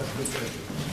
Шановні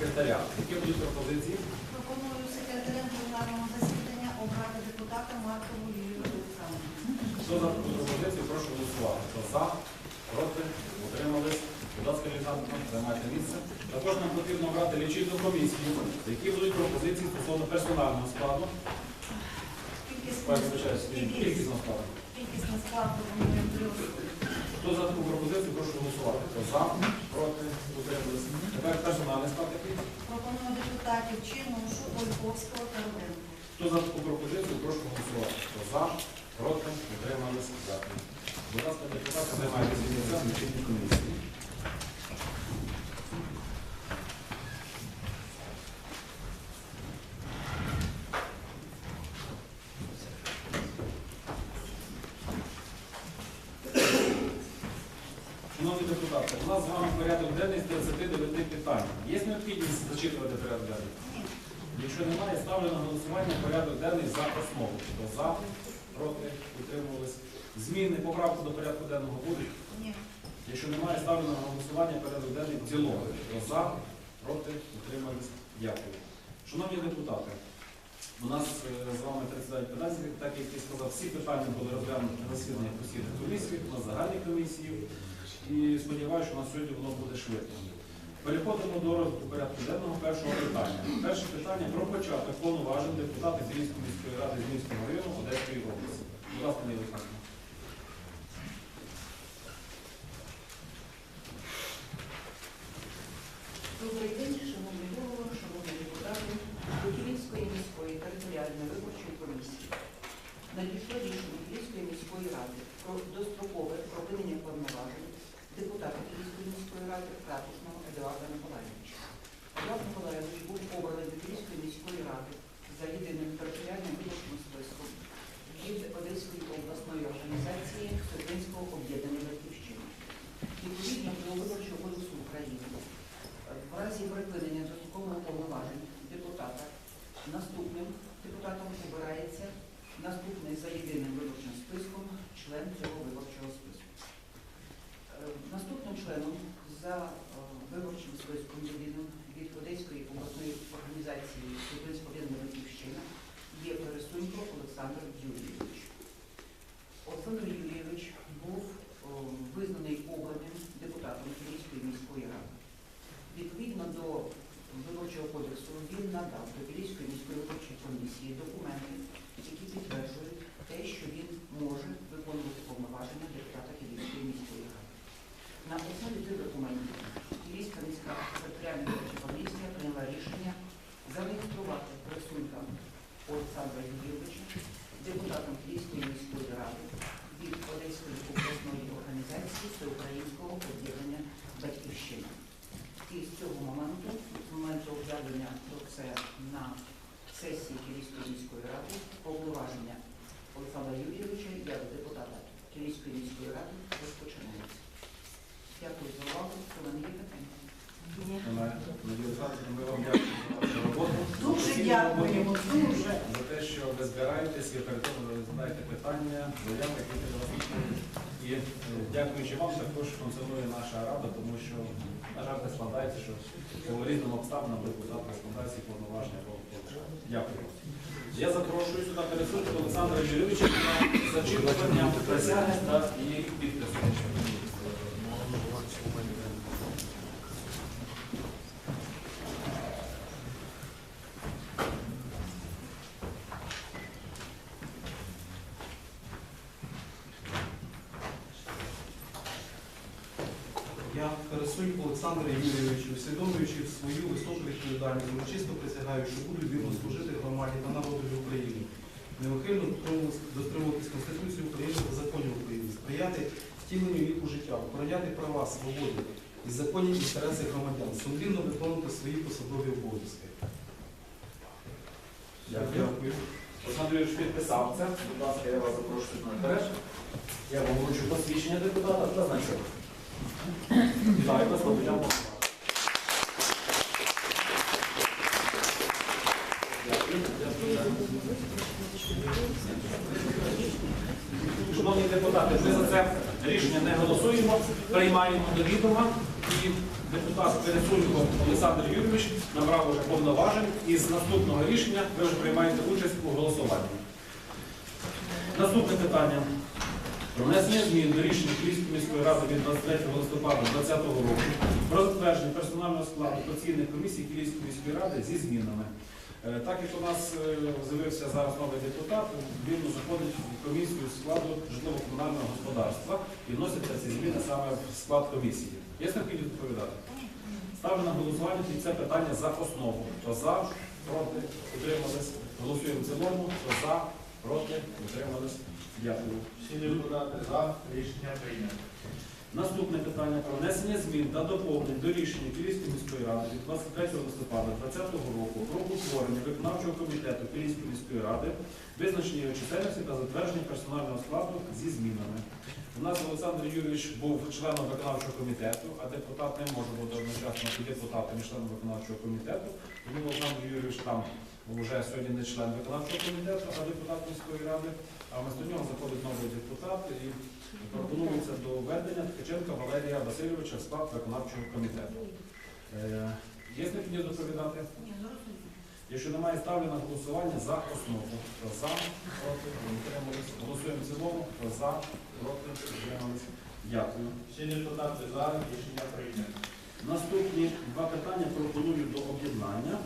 секретаря. Які будуть пропозиції? Пропоную секретарем пленарного засідання обрати депутата Маркову Лілію Олександрівну. Хто за пропозицію, прошу голосувати. Хто за, проти, утримались. Будь ласка, Олександр, займайте місце. Також нам потрібно обрати лічильну комісію, які будуть пропозиції стосовно персонального складу. Кількісний складу. склад пропонуємо плюс. Хто за таку пропозицію, прошу голосувати. Хто за, проти, утримались. Тепер персональний склад який. Пропоную депутатів Чинушу, Ольховського та Руденко. Хто за таку пропозицію, прошу голосувати. Хто за, проти, утримались. Дякую. Будь ласка, депутати, займайтеся місця в лічильній комісії. Шановні депутати, у нас з вами порядок денний з 39 питань. Є необхідність зачитувати порядок денний? Якщо немає, ставлю на голосування порядок денний за основу. Хто за, проти, утримувались. Зміни, поправки до порядку денного будуть? Ні. Якщо немає, ставлю на голосування порядок денний в цілому. Хто за, проти, утримались. Дякую. Шановні депутати, у нас е, з вами 39 питань, так як я сказав, всі питання були розглянуті на засіданнях постійних комісій, на загальній комісії. І сподіваюся, що на сьогодні воно буде швидко. Переходимо до розвитку порядку денного першого питання. Перше питання про початок повноважень депутата Зміївської міської ради Зміївського району Одеської області. Будь ласка, Ніна Олександрівна. Добрий день, шановні голови, шановні депутати Київської міської територіальної виборчої комісії. Надійшло рішення Київської міської ради про дострокове припинення повноважень депутата Київської міської ради Ратушного Едуарда Миколаївича. Едуард Миколаївич був обраний до Київської міської ради за єдиним територіальним виборчим списком від Одеської обласної організації Всеукраїнського об'єднання Батьківщини. Відповідно до виборчого кодексу України в разі припинення дострокового повноважень депутата наступним депутатом обирається наступний за єдиним виборчим списком член цього виборчого списку. Е, Наступним членом за е, виборчим списком єдиним від Одеської обласної організації Українського об'єднання Батьківщина є Пересунько Олександр Юрійович. Олександр Юрійович був визнаний обраним депутатом Київської міської ради. Відповідно до виборчого кодексу він надав до Київської міської виборчої комісії документи, які підтверджують те, що він може виконувати повноваження депутата Київської міської ради. На основі цих документів Київська міська територіальна виборча комісія прийняла рішення зареєструвати присунка Олександра Юрійовича депутатом Київської міської ради від Одеської обласної організації Всеукраїнського об'єднання Батьківщина. І з цього моменту, з моменту об'явлення про це на сесії Київської міської ради повноваження Олександра Юрійовича як депутата Київської міської ради розпочинається. Дякую за увагу. У мене є питання. Ми вам дякуємо за вашу роботу. Дуже дякуємо, дуже. За те, що ви збираєтесь і оперативно розглядаєте питання, заяви, які до вас. І е, дякуючи вам, також функціонує наша рада, тому що, на жаль, так складається, що по різним обставинам депутат розкладається і повноваження. Дякую. Я запрошую сюди пересути Олександра Юрійовича на зачитування присяги та її підпису. Я Карасунь Олександр Юрійович, усвідомлюючи свою високу відповідальність, урочисто присягаю, що буду вірно служити громаді та народові України, неухильно дотримуватись- Конституції України та законів України, сприяти втіленню їх у життя, охороняти права, свободи і законні інтереси громадян, сумлінно виконувати свої посадові обов'язки. Дякую. Олександр Юрійович підписав це. Будь ласка, я вас запрошую на наперед. Я вам вручу посвідчення депутата та значок. Шановні депутати, ми за це рішення не голосуємо, приймаємо до відома. І депутат Пересунько Олександр Юрійович набрав вже повноважень і з наступного рішення ви вже приймаєте участь у голосуванні. Наступне питання. Про внесення змін до рішення Київської міської ради від 23 листопада 2020 року про затвердження персонального складу постійних комісій Київської міської ради зі змінами. Е, Так як у нас е, з'явився зараз новий депутат, він заходить в комісію складу житлово-комунального господарства і вносяться ці зміни саме в склад комісії. Є необхідність відповідати? Ставлю на голосування під це питання за основу. Хто за, проти, утримались. Голосуємо в цілому. Хто за, проти, утримались. Дякую. Всі депутати за рішення прийнято. Наступне питання про внесення змін та доповнень до рішення Київської міської ради від 23 листопада 2020 року про утворення виконавчого комітету Київської міської ради, визначення його чисельності та затвердження персонального складу зі змінами. У нас Олександр Юрійович був членом виконавчого комітету, а депутат не може бути одночасно і депутатом, і членом виконавчого комітету. Тому Олександр Юрійович там вже сьогодні не член виконавчого комітету, а депутат міської ради. А вместо нього заходить новий депутат і пропонується до введення Ткаченка Валерія Васильовича в склад виконавчого комітету. Е, Є необхідність доповідати? Якщо немає, ставлю на голосування за основу. Хто за, проти, утримались. Голосуємо в цілому. Хто за, проти, утримались. Дякую. Всі депутати за рішення прийнято. Наступні два питання пропоную до об'єднання.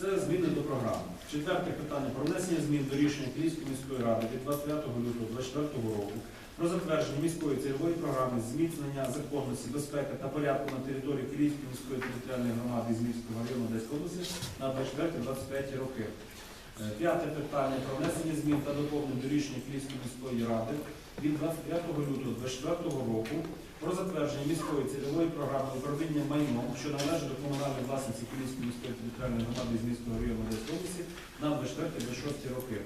Це зміни до програми. Четверте питання про внесення змін до рішення Київської міської ради від 29 лютого 2024 року про затвердження міської цільової програми зміцнення законності, безпеки та порядку на території Київської міської територіальної громади Зміївського району Одеської області на 24-25 роки. Е, П'яте питання про внесення змін та доповнень до рішення Київської міської ради від 25 лютого 2024 року про затвердження міської цільової програми управління майном, що належить до комунальної власності Київської міської територіальної громади з міського району Одеської області на 24-26 роки.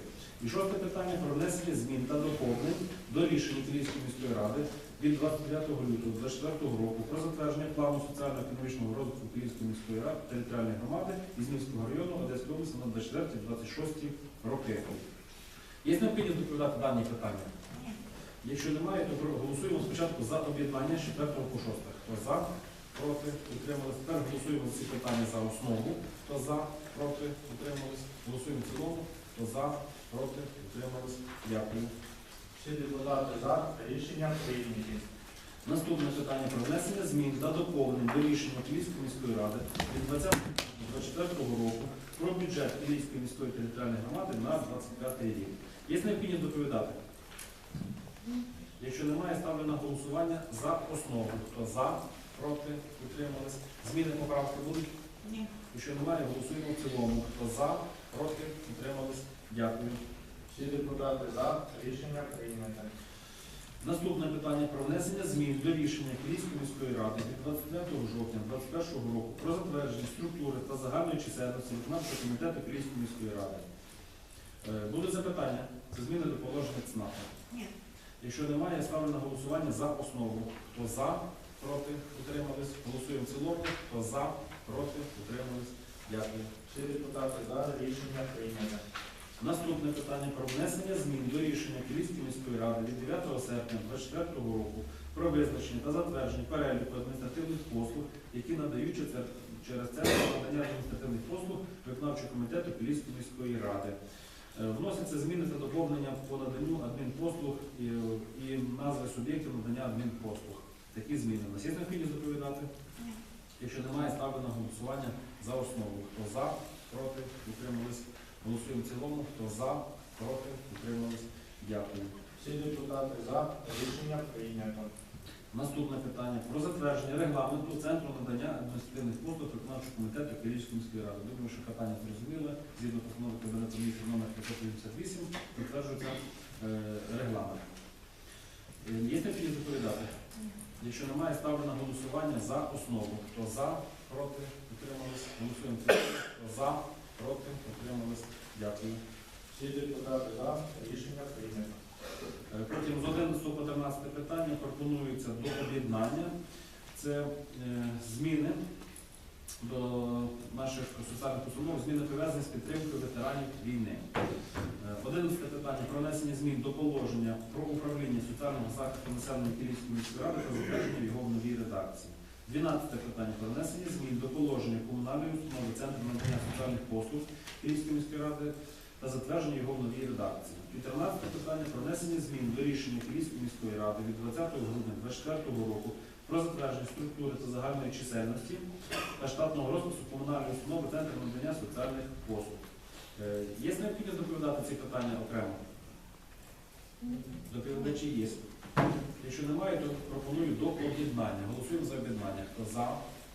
І шосте питання про внесення змін та доповнень до рішення Київської міської ради від 29 лютого 2024 року про затвердження плану соціально-економічного розвитку Київської міської ради територіальної громади із міського району Одеської області на 24-26 роки. Є необхідність доповідати дані питання? Якщо немає, то голосуємо спочатку за об'єднання з 4 по 6. Хто за, проти, утримались. Тепер голосуємо ці питання за основу. Хто за, проти, утримались. Голосуємо в цілому. Хто за, проти, утримались. Дякую. Всі депутати за рішення прийняті. Наступне питання про внесення змін та доповнень до рішення Київської міської ради від 2024 року про бюджет Київської міської територіальної громади на 25 рік. Є необхідність доповідати? Якщо немає, ставлю на голосування за основу. Хто за, проти, утримались. Зміни поправки будуть? Ні. Якщо немає, голосуємо в цілому. Хто за, проти, утримались. Дякую. Всі депутати за рішення прийнято. Наступне питання про внесення змін до рішення Київської міської ради від 29 жовтня 2021 року про затвердження структури та загальної чисельності виконавчого комітету Київської міської ради. Е, Будуть запитання? Це зміни до положення ЦНАПа. Ні. Якщо немає, я ставлю на голосування за основу. Хто за, проти, утримались. Голосуємо в цілому. Хто за, проти, утримались. Дякую. Всі депутати за рішення прийнято. Наступне питання про внесення змін до рішення Київської міської ради від 9 серпня 2024 року про визначення та затвердження переліку адміністративних послуг, які надають через центр надання адміністративних послуг виконавчого комітету Київської міської ради. Е, Вносяться зміни та доповнення по наданню адмінпослуг і, і назви суб'єктів надання адмінпослуг. Такі зміни. У нас є необхідність доповідати? Якщо немає, ставлю на голосування за основу. Хто за, проти, утримались. Голосуємо в цілому. Хто за, проти, утримались. Дякую. Всі депутати за рішення прийнято. Наступне питання про затвердження регламенту Центру надання адміністративних послуг виконавчого комітету Київської міської ради. Думаю, що питання зрозуміле. Згідно постанови Кабінету міністрів номер 588 підтверджується е, регламент. Е, Є необхідність доповідати? Якщо немає, ставлю на голосування за основу. Хто за, проти, утримались. Голосуємо. Хто за, проти, утримались. Дякую. Всі депутати за рішення прийнято. Е, Потім з 11 по 13 питання пропонується до об'єднання. Це е, зміни до наших соціальних установ, зміни пов'язані з підтримкою ветеранів війни. Е, 11 питання про внесення змін до положення про управління соціального захисту населення Київської міської ради та затвердження його в новій редакції. 12 питання про внесення змін до положення комунальної установи Центру надання соціальних послуг Київської міської ради та затвердження його в новій редакції. 14 питання про внесення змін до рішення Київської міської ради від 20 грудня 2024 року про затвердження структури та загальної чисельності та штатного розпису комунальної установи Центру надання соціальних послуг. Е, Є необхідність доповідати ці питання окремо? Доповідачі є. Якщо немає, то пропоную до об'єднання. Голосуємо за об'єднання. Хто за,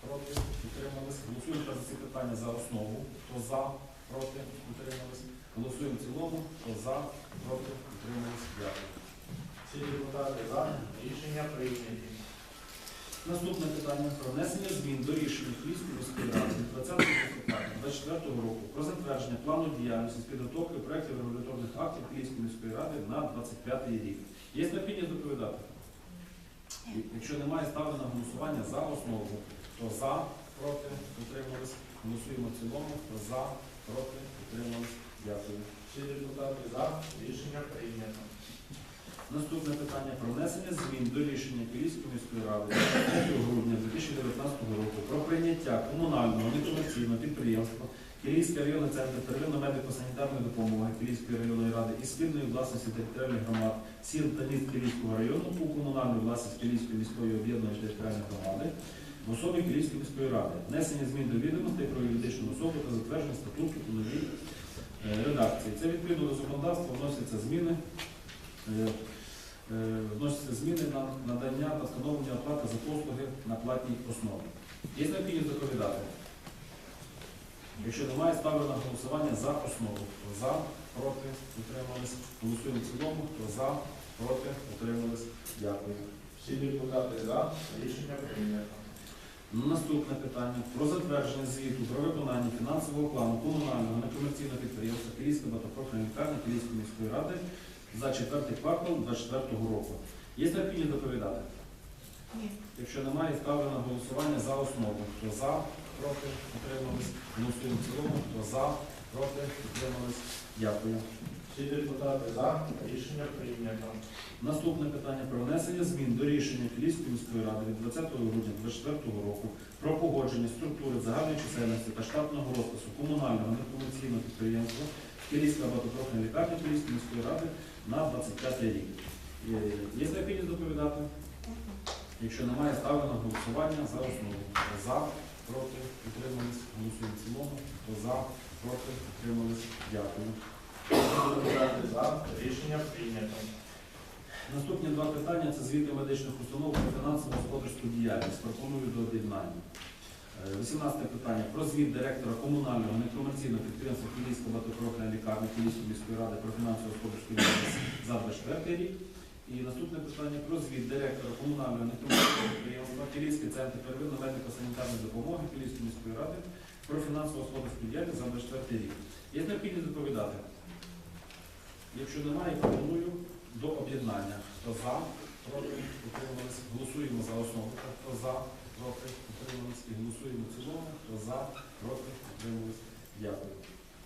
проти, утримались. Голосуємо за ці питання за основу. Хто за, проти, утримались. Голосуємо в цілому. Хто за, проти, утримались. Дякую. Всі депутати за рішення прийняті. Наступне питання про внесення змін до рішення Київської міської ради 20 листопада 2024 року про затвердження плану діяльності з підготовки проєктів регуляторних актів Київської міської ради на 25 рік. Є необхідність доповідати? Якщо немає, ставлю на голосування за основу. Хто за, проти, утримались. Голосуємо в цілому. Хто за, проти, утримались. Дякую. Всі депутати за рішення прийнято. Наступне питання про внесення змін до рішення Київської міської ради від 3 грудня 2019 року про прийняття комунального некомерційного підприємства Київський районний центр первинної медико-санітарної допомоги Київської районної ради і спільної власності територіальних громад сіл та міст Київського району у комунальну власність Київської міської об'єднаної територіальної громади в особі Київської міської ради, внесення змін до відомостей про юридичну особу та затвердження статуту е, редакції. Це відповідно до законодавства вносяться зміни. е, е, вносяться зміни на надання та встановлення оплати за послуги на платній основі. Є необхідність доповідати? Якщо немає, ставлю на голосування за основу. Хто за, проти, утримались. Голосуємо в цілому. Хто за, проти, утримались. Дякую. Всі депутати за рішення прийнято. Наступне питання про затвердження звіту про виконання фінансового плану комунального некомерційного підприємства Київська багатопрофільна лікарня Київської міської ради за четвертий квартал 2024 року. Є необхідність доповідати? Ні. Якщо немає, ставлю на голосування за основу. Хто за, проти, утримались. Голосуємо в цілому. Хто за, проти, утримались. Дякую. Всі депутати за рішення прийнято. Наступне питання про внесення змін до рішення Київської міської ради від 20 грудня 2024 року про погодження структури загальної чисельності та штатного розпису комунального некомерційного підприємства Київська багатопрофільна лікарня Київської міської ради на 25 рік. Е, Є необхідність доповідати? Якщо немає, ставлю на голосування за основу. За, проти, утримались. Голосуємо в цілому. За, проти, утримались. Дякую. Рішення прийнято. Наступні два питання це звіти медичних установ про фінансово господарську діяльність. Пропоную до об'єднання. Е, 18 питання про звіт директора комунального некомерційного підприємства Київська багатопрофільна лікарня Київської міської ради про фінансово господарську діяльність за 24 рік. І наступне питання про звіт директора комунального некомерційного підприємства Київський центр первинної медико-санітарної допомоги Київської міської ради про фінансово господарську діяльність за 24 рік. Є необхідність доповідати? Якщо немає, пропоную до об'єднання. Хто за, проти, утримались. Голосуємо за основу. Хто за, проти, утримались. І голосуємо в цілому. Хто за, проти, утримались. Дякую.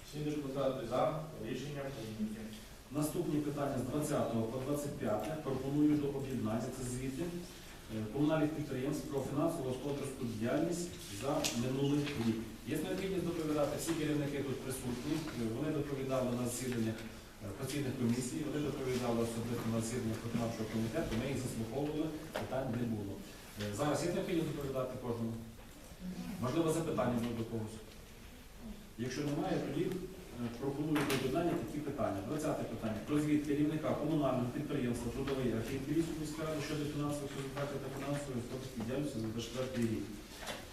Всі депутати за. Рішення прийняті. Наступні питання з 20 по 25 пропоную до об'єднання. Це звіти е, комунальних підприємств про фінансово господарську діяльність за минулий рік. Є необхідність доповідати всі керівники тут присутні. Е, Вони доповідали на засіданнях постійних комісій, вони доповідали особисто на засіданнях виконавчого комітету. Ми їх заслуховували, питань не було. Е, Зараз є необхідність доповідати кожному. Можливо, запитання до когось. Якщо немає, тоді е, пропоную до додання такі питання. 20 питання. Про звіт керівника комунального підприємства Трудовий архів Київської міської ради щодо фінансових результатів та фінансової діяльності за 24 рік.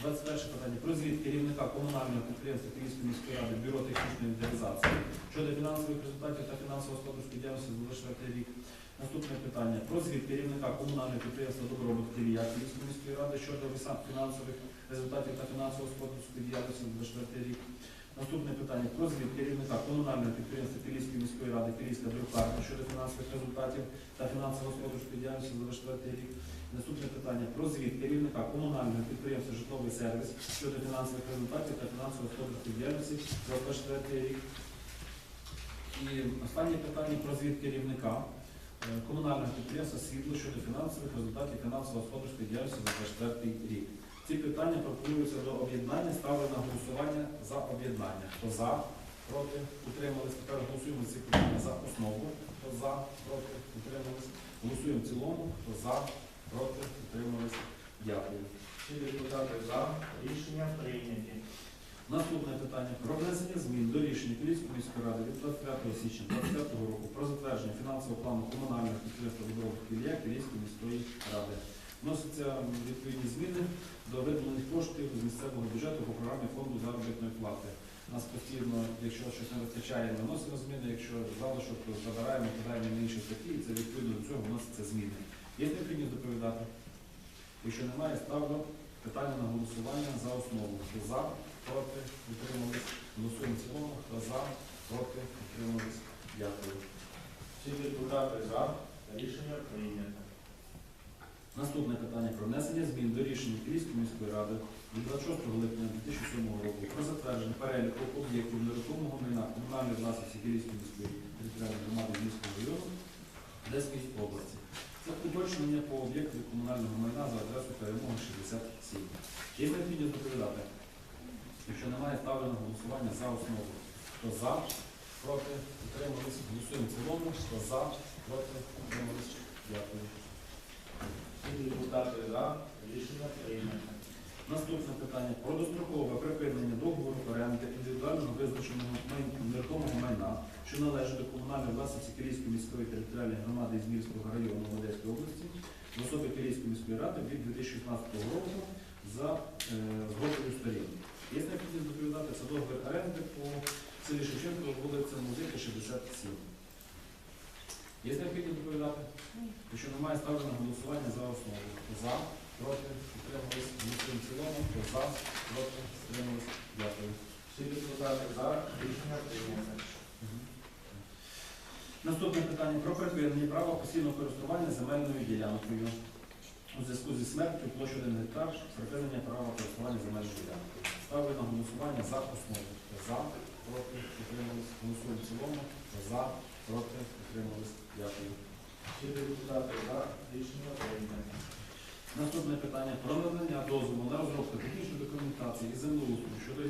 21 питання. Про звіт керівника комунального підприємства Київської міської ради Бюро технічної інвентаризації щодо фінансових результатів та фінансового складу діяльності за 24 рік. Наступне питання. Про звіт керівника комунального підприємства Добробут Київ'я Київської міської ради щодо фінансових результатів та фінансового складу діяльності за 24 рік. Наступне питання про звіт керівника комунального підприємства Київської міської ради Київська брюкарня щодо фінансових результатів та фінансово-господарської діяльності за 24 рік. Наступне питання про звіт керівника комунального підприємства Житловий сервіс щодо фінансових результатів та фінансово-господарської діяльності за 24 рік. І останнє питання про звіт керівника е, комунального підприємства Світло щодо фінансових результатів фінансово-господарської діяльності за 24 рік. Ці питання пропонуються до об'єднання, ставлю на голосування за об'єднання. Хто за, проти, утримались. Тепер голосуємо ці питання за основу. Хто за, проти, утримались. Голосуємо в цілому. Хто за, проти, утримались. Дякую. Всі депутати за. Рішення прийняті. Наступне питання про внесення змін до рішення Київської міської ради від 25 січня 2025 року про затвердження фінансового плану комунального підприємства Добробут Кілія Київської міської ради. Вносяться відповідні зміни до виділених коштів з місцевого бюджету по програмі фонду заробітної плати. Нас постійно, якщо щось не вистачає, ми вносимо зміни, якщо залишок, забираємо, кидаємо на інші статті, і це відповідно до цього вносяться зміни. Є необхідність доповідати? Якщо немає, ставлю питання на голосування за основу. Хто за, проти, утримались. Голосуємо цілому. Хто за, проти, утримались. Дякую. Всі депутати за. Рішення прийнято. Наступне питання про внесення змін до рішення Київської міської ради від 26 липня 2007 року про затвердження переліку об'єктів нерухомого майна комунальної власності Київської міської територіальної громади Львівського району Одеської області. Це уточнення по об'єкту комунального майна за адресою перемоги 67. Є необхідність доповідати? Якщо немає, ставлю на голосування за основу. Хто за, проти, утримались, голосуємо в цілому. Хто за, проти, утримались. Дякую. Всі депутати за. Рішення прийнято. Наступне питання про дострокове припинення договору оренди індивідуального визначеного нерухомого майна, що належить до комунальної власності Київської міської територіальної громади Ізмірського району Одеської області в особі Київської міської ради від 2016 року за е, згодою сторін. Є необхідність доповідати це договір оренди по селі Шевченко, вулиця Музики, 67. Є необхідність доповідати? Якщо немає, ставлю на голосування за основу. Хто За, проти, утримались, голосуємо в цілому. Хто за, проти, утримались. Дякую. Всі депутати за. Рішення прийнято. Наступне питання про припинення права постійного користування земельною ділянкою. У зв'язку зі смертю площі 1 гектар припинення права користування земельною ділянкою. Ставлю на голосування за основу. Хто за, проти, утримались. Голосуємо в цілому. Хто за, проти, утримались. Дякую. Всі депутати за. Рішення прийнято. Наступне питання про надання дозволу на розробку технічної документації і землеустрою щодо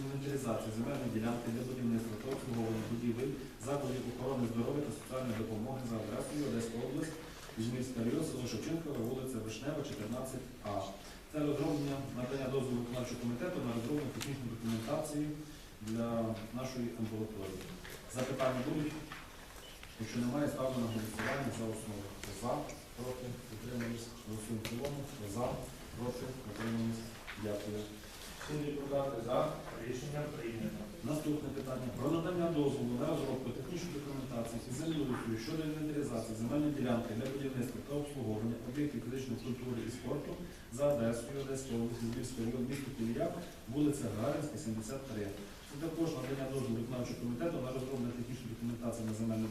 інвентаризації земельної ділянки для будівництва та обслуговування будівель, закладів охорони здоров'я та соціальної допомоги за адресою Одеська область, Ізмірська район, село Шевченкове, вулиця Вишнева, 14А. Це розроблення надання дозволу виконавчого комітету на розроблення технічної документації для нашої амбулаторії. Запитання будуть? Якщо немає, ставлю на голосування за основу. За, проти, утримались, голосуємо в цілому. За, проти, утримались. Дякую. Всі депутати за. Рішення прийнято. Наступне питання про надання дозволу на розробку технічної документації землеустрою щодо інвентаризації земельної ділянки для будівництва та обслуговування об'єктів фізичної культури і спорту за адресою Одеської області, Львівської район, місто Кілія, вулиця Гагаринська, 73. Це також надання дозволу виконавчого комітету на розроблення технічної документації на земельну